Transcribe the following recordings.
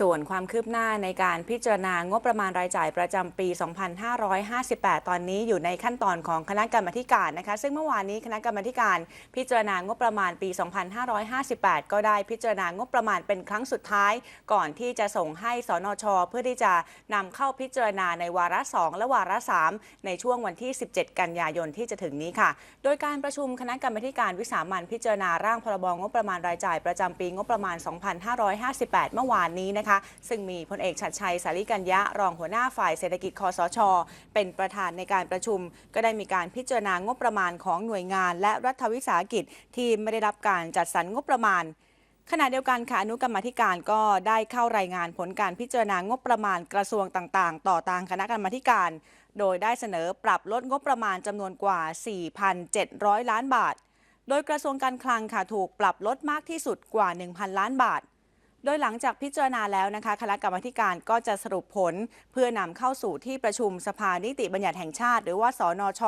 ส่วนความคืบหน้าในการพิจารณางบประมาณรายจ่ายประจำปี 2558 ตอนนี้อยู่ในขั้นตอนของคณะกรรมาธิการนะคะ ซึ่งเมื่อวานนี้คณะกรรมาธิการพิจารณางบประมาณปี 2558 ก็ได้พิจารณางบประมาณเป็นครั้งสุดท้าย ก่อนที่จะส่งให้สนช เพื่อที่จะนำเข้าพิจารณาในวาระ 2 และวาระ 3 ในช่วงวันที่ 17 กันยายนที่จะถึงนี้ค่ะ โดยการประชุมคณะกรรมาธิการวิสามันพิจารณาร่างพรบงบประมาณรายจ่ายประจำปีงบประมาณ 2558 เมื่อวานนี้นะคะซึ่งมีพลเอกชัดชัยสาริกัญญะรองหัวหน้าฝ่ายเศรษฐกิจคอสช เป็นประธานในการประชุม ก็ได้มีการพิจารณางบประมาณของหน่วยงาน และรัฐวิสาหกิจที่ไม่ได้รับการจัดสรรงบประมาณขณะเดียวกันค่ะอนุกรรมธิการก็ได้เข้ารายงานผลการพิจารณางบประมาณกระทรวงต่างๆ ต่อทางคณะกรรมาธิการ โดยได้เสนอปรับลดงบประมาณจำนวนกว่า 4,700 ล้านบาท โดยกระทรวงการคลังค่ะถูกปรับลดมากที่สุดกว่า 1,000 ล้านบาท โดยหลังจากพิจารณาแล้วนะคะ คณะกรรมการก็จะสรุปผลเพื่อนำเข้าสู่ที่ประชุมสภานิติบัญญัติแห่งชาติ หรือว่าสนช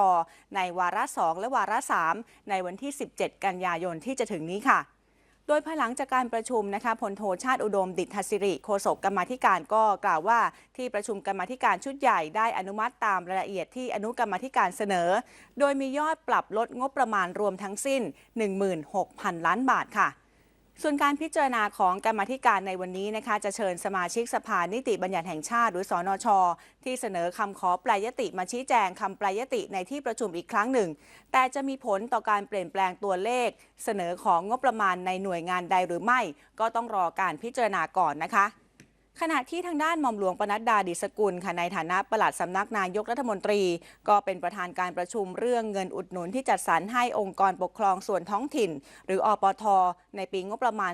ในวาระ 2 และวาระ 3 ในวันที่ 17 กันยายนที่จะถึงนี้ค่ะโดยภายหลังจากการประชุมนะคะพลโทชาติอุดมดิษฐศิริโฆษกกรรมธิการก็กล่าวว่า ที่ประชุมกรรมธิการชุดใหญ่ได้อนุมัติตามรายละเอียดที่อนุกรรมธิการเสนอ โดยมียอดปรับลดงบประมาณรวมทั้งสิ้น 16,000 ล้านบาทค่ะ ส่วนการพิจารณาของกรรมธิการในวันนี้นะคะ จะเชิญสมาชิกสภานิติบัญญัติแห่งชาติ หรือสอนช ที่เสนอคำขอแปลยติมาชี้แจงคำแปลยติในที่ประชุมอีกครั้งหนึ่ง แต่จะมีผลต่อการเปลี่ยนแปลงตัวเลข เสนอของงบประมาณในหน่วยงานใดหรือไม่ ก็ต้องรอการพิจารณาก่อนนะคะ ขณะที่ทางด้านหม่อมหลวงปนัดดาดิสกุลค่ะในฐานะปลัดสำนักนายกรัฐมนตรี ก็เป็นประธานการประชุมเรื่องเงินอุดหนุนที่จัดสรรให้องค์กรปกครองส่วนท้องถิ่น หรืออปท ในปีงบประมาณ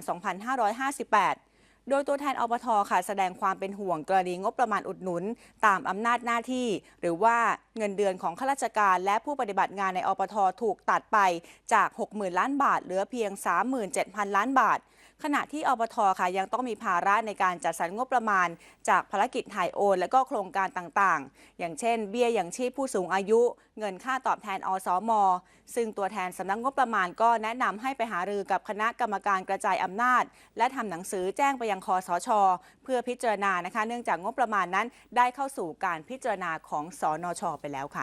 2558โดยตัวแทนอปทค่ะแสดงความเป็นห่วงกรณีงบประมาณอุดหนุน ตามอำนาจหน้าที่ หรือว่าเงินเดือนของข้าราชการ และผู้ปฏิบัติงานในอปทถูกตัดไปจาก 60,000 ล้านบาท เหลือเพียง 37,000 ล้านบาทขณะที่อปทค่ะยังต้องมีภาระในการจัดสรรงบประมาณ จากภารกิจถ่ายโอน และก็โครงการต่างๆ อย่างเช่น เบี้ยอย่างชีพผู้สูงอายุ เงินค่าตอบแทนอสม ซึ่งตัวแทนสำนักงบประมาณก็แนะนำให้ไปหารือกับคณะกรรมการกระจายอำนาจ และทำหนังสือแจ้งไปยังคอสช เพื่อพิจารณานะคะ เนื่องจากงบประมาณนั้นได้เข้าสู่การพิจารณาของสนชไปแล้วค่ะ